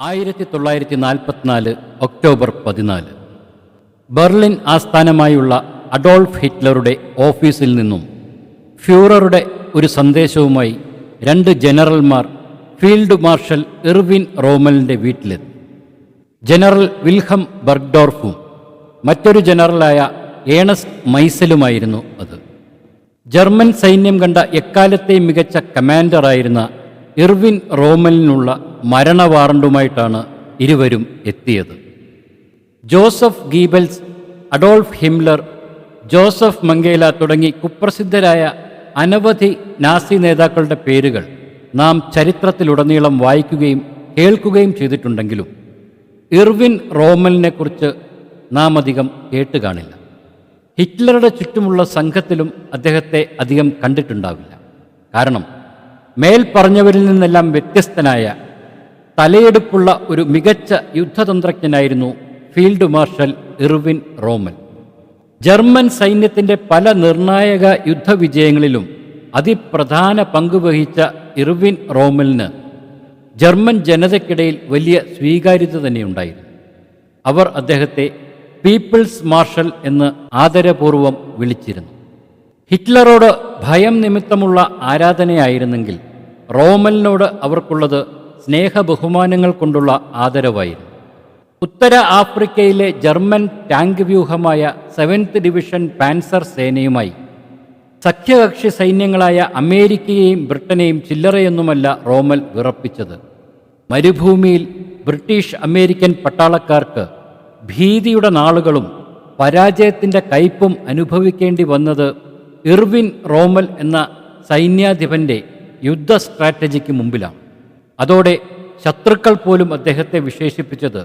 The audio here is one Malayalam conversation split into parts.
ആയിരത്തി തൊള്ളായിരത്തി നാൽപ്പത്തിനാല് ഒക്ടോബർ പതിനാല്. ബെർലിൻ ആസ്ഥാനമായുള്ള അഡോൾഫ് ഹിറ്റ്ലറുടെ ഓഫീസിൽ നിന്നും ഫ്യൂററുടെ ഒരു സന്ദേശവുമായി രണ്ട് ജനറൽമാർ ഫീൽഡ് മാർഷൽ ഇർവിൻ റോമലിന്റെ വീട്ടിലെത്തി. ജനറൽ വിൽഹം ബർഗ്ഡോർഫും മറ്റൊരു ജനറലായ ഏണസ്റ്റ് മൈസലുമായിരുന്നു അത്. ജർമ്മൻ സൈന്യം കണ്ട എക്കാലത്തെയും മികച്ച കമാൻഡറായിരുന്ന ഇർവിൻ റോമലിനുള്ള മരണ വാറണ്ടുമായിട്ടാണ് ഇരുവരും എത്തിയത്. Joseph Goebbels Adolf Himmler Joseph Mengele തുടങ്ങി കുപ്രസിദ്ധരായ അനവധി നാസി നേതാക്കളുടെ പേരുകൾ നാം ചരിത്രത്തിലുടനീളം വായിക്കുകയും കേൾക്കുകയും ചെയ്തിട്ടുണ്ടെങ്കിലും ഇർവിൻ റോമലിനെക്കുറിച്ച് നാം അധികം കേട്ട് കാണില്ല ഹിറ്റ്ലറുടെ ചുറ്റുമുള്ള സംഘത്തിലും അദ്ദേഹത്തെ അധികം കണ്ടിട്ടുണ്ടാവില്ല. കാരണം മേൽ പറഞ്ഞവരിൽ നിന്നെല്ലാം വ്യത്യസ്തനായ തലയെടുപ്പുള്ള ഒരു മികച്ച യുദ്ധതന്ത്രജ്ഞനായിരുന്നു field marshal Erwin Rommel. German സൈന്യത്തിന്റെ പല നിർണായക യുദ്ധവിജയങ്ങളിലും അതിപ്രധാന പങ്കുവഹിച്ച ഇർവിൻ റോമലിന് ജർമ്മൻ ജനതയ്ക്കിടയിൽ വലിയ സ്വീകാര്യത തന്നെയുണ്ടായിരുന്നു. അവർ അദ്ദേഹത്തെ പീപ്പിൾസ് മാർഷൽ എന്ന് ആദരപൂർവം വിളിച്ചിരുന്നു. ഹിറ്റ്ലറോട് ഭയം നിമിത്തമുള്ള ആരാധനയായിരുന്നെങ്കിൽ റോമലിനോട് അവർക്കുള്ളത് സ്നേഹബഹുമാനങ്ങൾ കൊണ്ടുള്ള ആദരവായിരുന്നു. ഉത്തര ആഫ്രിക്കയിലെ ജർമ്മൻ ടാങ്ക് വ്യൂഹമായ സെവൻത്ത് ഡിവിഷൻ പാൻസർ സേനയുമായി സഖ്യകക്ഷി സൈന്യങ്ങളായ അമേരിക്കയെയും ബ്രിട്ടനെയും ചില്ലറയൊന്നുമല്ല റോമൽ വിറപ്പിച്ചത്. മരുഭൂമിയിൽ ബ്രിട്ടീഷ് അമേരിക്കൻ പട്ടാളക്കാർക്ക് ഭീതിയുടെ നാളുകളും പരാജയത്തിന്റെ കയ്പും അനുഭവിക്കേണ്ടി വന്നത് ഇർവിൻ റോമൽ എന്ന സൈന്യാധിപന്റെ യുദ്ധ സ്ട്രാറ്റജിക്ക് മുമ്പിലാണ്. അതോടെ ശത്രുക്കൾ പോലും അദ്ദേഹത്തെ വിശേഷിപ്പിച്ചത്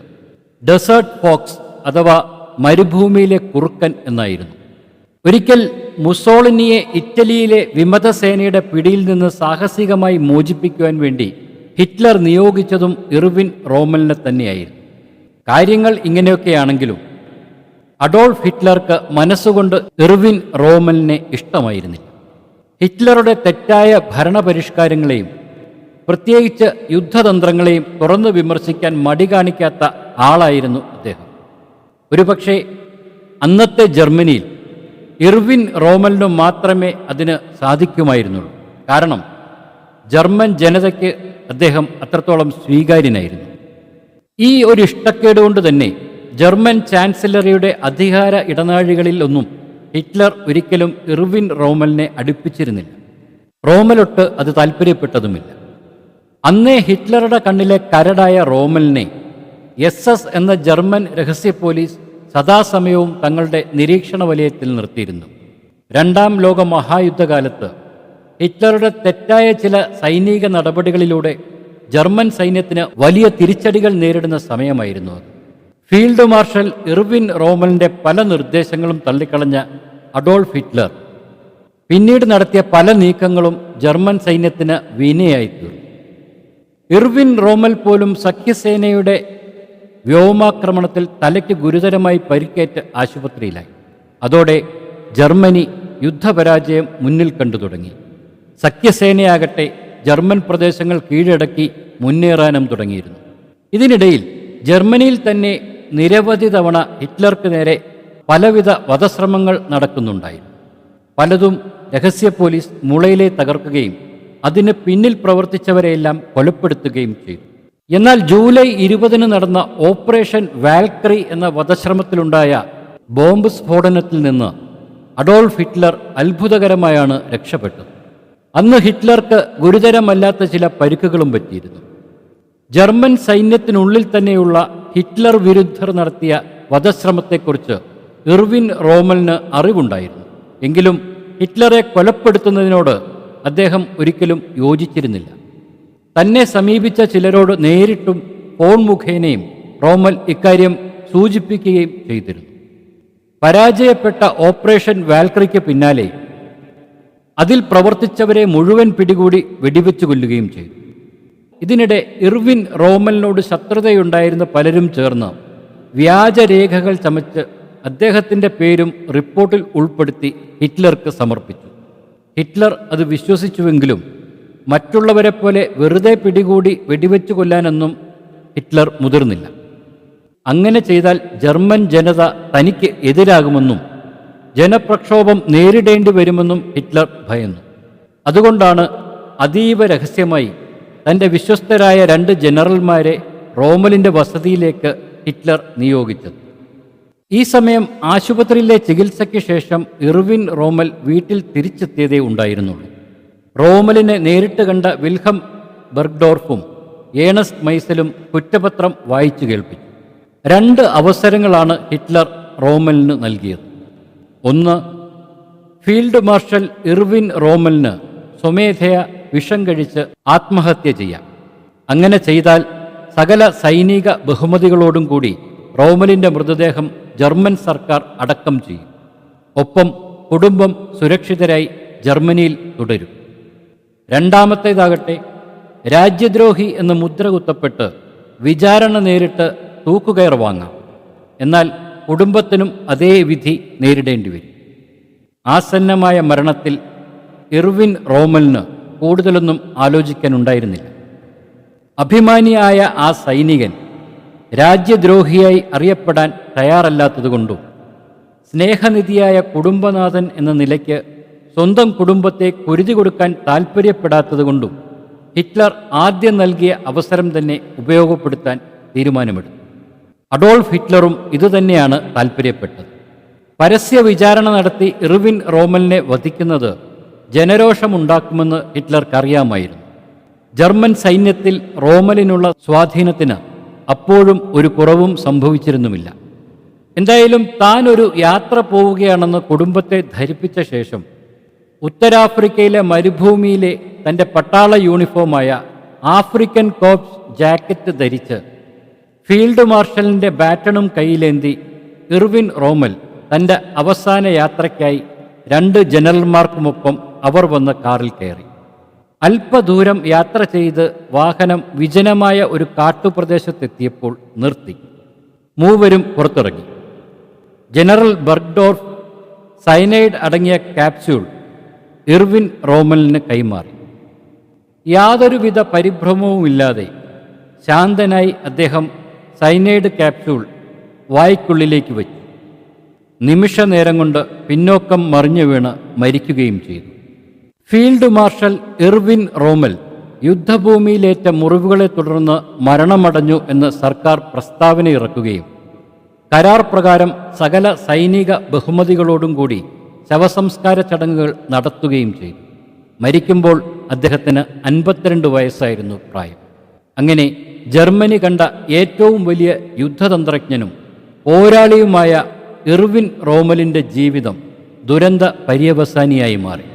ഡെസേർട്ട് ഫോക്സ് അഥവാ മരുഭൂമിയിലെ കുറുക്കൻ എന്നായിരുന്നു. ഒരിക്കൽ മുസോളിനിയെ ഇറ്റലിയിലെ വിമതസേനയുടെ പിടിയിൽ നിന്ന് സാഹസികമായി മോചിപ്പിക്കുവാൻ വേണ്ടി ഹിറ്റ്ലർ നിയോഗിച്ചതും ഇർവിൻ റോമലിനെ തന്നെയായിരുന്നു. കാര്യങ്ങൾ ഇങ്ങനെയൊക്കെയാണെങ്കിലും അഡോൾഫ് ഹിറ്റ്ലർക്ക് മനസ്സുകൊണ്ട് ഇർവിൻ റോമലിനെ ഇഷ്ടമായിരുന്നില്ല. ഹിറ്റ്ലറുടെ തെറ്റായ ഭരണപരിഷ്കാരങ്ങളെയും പ്രത്യേകിച്ച് യുദ്ധതന്ത്രങ്ങളെയും തുറന്നു വിമർശിക്കാൻ മടി കാണിക്കാത്ത ആളായിരുന്നു അദ്ദേഹം. ഒരുപക്ഷെ അന്നത്തെ ജർമ്മനിയിൽ ഇർവിൻ റോമലിനു മാത്രമേ അതിന് സാധിക്കുമായിരുന്നുള്ളൂ. കാരണം ജർമ്മൻ ജനതയ്ക്ക് അദ്ദേഹം അത്രത്തോളം സ്വീകാര്യനായിരുന്നു. ഈ ഒരു ഇഷ്ടക്കേട് കൊണ്ട് തന്നെ ജർമ്മൻ ചാൻസലറിയുടെ അധികാര ഇടനാഴികളിൽ ഒന്നും ഹിറ്റ്ലർ ഒരിക്കലും ഇർവിൻ റോമലിനെ അടുപ്പിച്ചിരുന്നില്ല. റോമലൊട്ട് അത് താല്പര്യപ്പെട്ടതുമില്ല അന്നേ ഹിറ്റ്ലറുടെ കണ്ണിലെ കരടായ റോമലിനെ എസ് എസ് എന്ന ജർമ്മൻ രഹസ്യ പോലീസ് സദാസമയവും തങ്ങളുടെ നിരീക്ഷണ വലയത്തിൽ നിർത്തിയിരുന്നു. രണ്ടാം ലോക മഹായുദ്ധകാലത്ത് ഹിറ്റ്ലറുടെ തെറ്റായ ചില സൈനിക നടപടികളിലൂടെ ജർമ്മൻ സൈന്യത്തിന് വലിയ തിരിച്ചടികൾ നേരിടുന്ന സമയമായിരുന്നു അത്. ഫീൽഡ് മാർഷൽ ഇർവിൻ റോമലിന്റെ പല നിർദ്ദേശങ്ങളും തള്ളിക്കളഞ്ഞ അഡോൾഫ് ഹിറ്റ്ലർ. പിന്നീട് നടത്തിയ പല നീക്കങ്ങളും ജർമ്മൻ സൈന്യത്തിന് വിനയായിത്തീർന്നു. ഇർവിൻ റോമൽ പോലും സഖ്യസേനയുടെ വ്യോമാക്രമണത്തിൽ തലയ്ക്ക് ഗുരുതരമായി പരിക്കേറ്റ് ആശുപത്രിയിലായി. അതോടെ ജർമ്മനി യുദ്ധപരാജയം മുന്നിൽ കണ്ടു തുടങ്ങി. സഖ്യസേനയാകട്ടെ ജർമ്മൻ പ്രദേശങ്ങൾ കീഴടക്കി മുന്നേറാനും തുടങ്ങിയിരുന്നു. ഇതിനിടയിൽ ജർമ്മനിയിൽ തന്നെ നിരവധി തവണ ഹിറ്റ്ലർക്ക് നേരെ പലവിധ വധശ്രമങ്ങൾ നടക്കുന്നുണ്ടായിരുന്നു. പലതും രഹസ്യ പോലീസ് മുളയിലെ തകർക്കുകയും അതിന് പിന്നിൽ പ്രവർത്തിച്ചവരെയെല്ലാം കൊലപ്പെടുത്തുകയും ചെയ്തു. എന്നാൽ ജൂലൈ ഇരുപതിന് നടന്ന ഓപ്പറേഷൻ വാൽക്രി എന്ന വധശ്രമത്തിലുണ്ടായ ബോംബ് സ്ഫോടനത്തിൽ നിന്ന് അഡോൾഫ് ഹിറ്റ്ലർ അത്ഭുതകരമായാണ് രക്ഷപ്പെട്ടത്. അന്ന് ഹിറ്റ്ലർക്ക് ഗുരുതരമല്ലാത്ത ചില പരിക്കുകളും പറ്റിയിരുന്നു. ജർമ്മൻ സൈന്യത്തിനുള്ളിൽ തന്നെയുള്ള ഹിറ്റ്ലർ വിരുദ്ധർ നടത്തിയ വധശ്രമത്തെക്കുറിച്ച് ഇർവിൻ റോമലിന് അറിവുണ്ടായിരുന്നു. എങ്കിലും ഹിറ്റ്ലറെ കൊലപ്പെടുത്തുന്നതിനോട് അദ്ദേഹം ഒരിക്കലും യോജിച്ചിരുന്നില്ല. തന്നെ സമീപിച്ച ചിലരോട് നേരിട്ടും ഫോൺ മുഖേനയും റോമൽ ഇക്കാര്യം സൂചിപ്പിക്കുകയും ചെയ്തിരുന്നു. പരാജയപ്പെട്ട ഓപ്പറേഷൻ വാൽക്രിക്ക് പിന്നാലെ അതിൽ പ്രവർത്തിച്ചവരെ മുഴുവൻ പിടികൂടി വെടിവെച്ചു കൊല്ലുകയും ചെയ്തു. ഇതിനിടെ ഇർവിൻ റോമലിനോട് ശത്രുതയുണ്ടായിരുന്ന പലരും ചേർന്ന് വ്യാജരേഖകൾ ചമച്ച് അദ്ദേഹത്തിന്റെ പേരും റിപ്പോർട്ടിൽ ഉൾപ്പെടുത്തി ഹിറ്റ്ലർക്ക് സമർപ്പിച്ചു. ഹിറ്റ്ലർ അത് വിശ്വസിച്ചുവെങ്കിലും മറ്റുള്ളവരെ പോലെ വെറുതെ പിടികൂടി വെടിവെച്ചു കൊല്ലാനൊന്നും ഹിറ്റ്ലർ മുതിർന്നില്ല. അങ്ങനെ ചെയ്താൽ ജർമ്മൻ ജനത തനിക്ക് എതിരാകുമെന്നും ജനപ്രക്ഷോഭം നേരിടേണ്ടി വരുമെന്നും ഹിറ്റ്ലർ ഭയന്നു. അതുകൊണ്ടാണ് അതീവ രഹസ്യമായി തന്റെ വിശ്വസ്തരായ രണ്ട് ജനറൽമാരെ റോമലിന്റെ വസതിയിലേക്ക് ഹിറ്റ്ലർ നിയോഗിച്ചത്. ഈ സമയം ആശുപത്രിയിലെ ചികിത്സയ്ക്ക് ശേഷം ഇർവിൻ റോമൽ വീട്ടിൽ തിരിച്ചെത്തിയതേ ഉണ്ടായിരുന്നുള്ളൂ. റോമലിനെ നേരിട്ട് കണ്ട വിൽഹം ബെർഗ്ഡോർഫും ഏണസ് മൈസലും കുറ്റപത്രം വായിച്ചു കേൾപ്പിച്ചു. രണ്ട് അവസരങ്ങളാണ് ഹിറ്റ്ലർ റോമലിന് നൽകിയത്. ഒന്ന് ഫീൽഡ് മാർഷൽ ഇർവിൻ റോമലിന് സ്വമേധയ വിഷം കഴിച്ച് ആത്മഹത്യ ചെയ്യാം. അങ്ങനെ ചെയ്താൽ സകല സൈനിക ബഹുമതികളോടും കൂടി റോമലിന്റെ മൃതദേഹം ജർമ്മൻ സർക്കാർ അടക്കം ചെയ്യും. ഒപ്പം കുടുംബം സുരക്ഷിതരായി ജർമ്മനിയിൽ തുടരും. രണ്ടാമത്തേതാകട്ടെ രാജ്യദ്രോഹി എന്ന് മുദ്ര കുത്തപ്പെട്ട് വിചാരണ നേരിട്ട് തൂക്കുകയർ വാങ്ങാം എന്നാൽ കുടുംബത്തിനും അതേ വിധി നേരിടേണ്ടി വരും. ആസന്നമായ മരണത്തിൽ ഇർവിൻ റോമലിന് കൂടുതലൊന്നും ആലോചിക്കാനുണ്ടായിരുന്നില്ല. അഭിമാനിയായ ആ സൈനികൻ രാജ്യദ്രോഹിയായി അറിയപ്പെടാൻ തയ്യാറല്ലാത്തതുകൊണ്ടും സ്നേഹനിധിയായ കുടുംബനാഥൻ എന്ന നിലയ്ക്ക് സ്വന്തം കുടുംബത്തെ കുരുതി കൊടുക്കാൻ താൽപ്പര്യപ്പെടാത്തതുകൊണ്ടും ഹിറ്റ്ലർ ആദ്യം നൽകിയ അവസരം തന്നെ ഉപയോഗപ്പെടുത്താൻ തീരുമാനമെടുത്തു. അഡോൾഫ് ഹിറ്റ്ലറും ഇതുതന്നെയാണ് താൽപ്പര്യപ്പെട്ടത് പരസ്യ വിചാരണ നടത്തി ഇർവിൻ റോമലിനെ വധിക്കുന്നത് ജനരോഷമുണ്ടാക്കുമെന്ന് ഹിറ്റ്ലർക്കറിയാമായിരുന്നു. ജർമ്മൻ സൈന്യത്തിൽ റോമലിനുള്ള സ്വാധീനത്തിന് അപ്പോഴും ഒരു കുറവും സംഭവിച്ചിരുന്നുമില്ല. എന്തായാലും താൻ ഒരു യാത്ര പോവുകയാണെന്ന് കുടുംബത്തെ ധരിപ്പിച്ച ശേഷം ഉത്തരാഫ്രിക്കയിലെ മരുഭൂമിയിലെ തന്റെ പട്ടാള യൂണിഫോമായ ആഫ്രിക്കൻ കോപ്സ് ജാക്കറ്റ് ധരിച്ച് ഫീൽഡ് മാർഷലിന്റെ ബാറ്റണും കയ്യിലേന്തി ഇർവിൻ റോമൽ തന്റെ അവസാന യാത്രയ്ക്കായി രണ്ട് ജനറൽമാർക്കുമൊപ്പം അവർ വന്ന കാറിൽ കയറി. അല്പദൂരം യാത്ര ചെയ്ത് വാഹനം വിജനമായ ഒരു കാട്ടുപ്രദേശത്തെത്തിയപ്പോൾ നിർത്തി. മൂവരും പുറത്തിറങ്ങി. ജനറൽ ബർഗ്ഡോർഫ് സൈനൈഡ് അടങ്ങിയ ക്യാപ്സ്യൂൾ ഇർവിൻ റോമലിന് കൈമാറി. യാതൊരുവിധ പരിഭ്രമവുമില്ലാതെ ശാന്തനായി അദ്ദേഹം സൈനൈഡ് ക്യാപ്സ്യൂൾ വായ്ക്കുള്ളിലേക്ക് വെച്ചു. നിമിഷനേരം കൊണ്ട് പിന്നോക്കം മറിഞ്ഞു വീണ് മരിക്കുകയും ചെയ്തു. ഫീൽഡ് മാർഷൽ ഇർവിൻ റോമൽ യുദ്ധഭൂമിയിലേറ്റ മുറിവുകളെ തുടർന്ന് മരണമടഞ്ഞു എന്ന് സർക്കാർ പ്രസ്താവന ഇറക്കുകയും കരാർ പ്രകാരം സകല സൈനിക ബഹുമതികളോടും കൂടി ശവസംസ്കാര ചടങ്ങുകൾ നടത്തുകയും ചെയ്തു. മരിക്കുമ്പോൾ അദ്ദേഹത്തിന് അൻപത്തിരണ്ട് വയസ്സായിരുന്നു പ്രായം. അങ്ങനെ ജർമ്മനി കണ്ട ഏറ്റവും വലിയ യുദ്ധതന്ത്രജ്ഞനും പോരാളിയുമായ ഇർവിൻ റോമലിന്റെ ജീവിതം ദുരന്ത പര്യവസാനിയായി മാറി.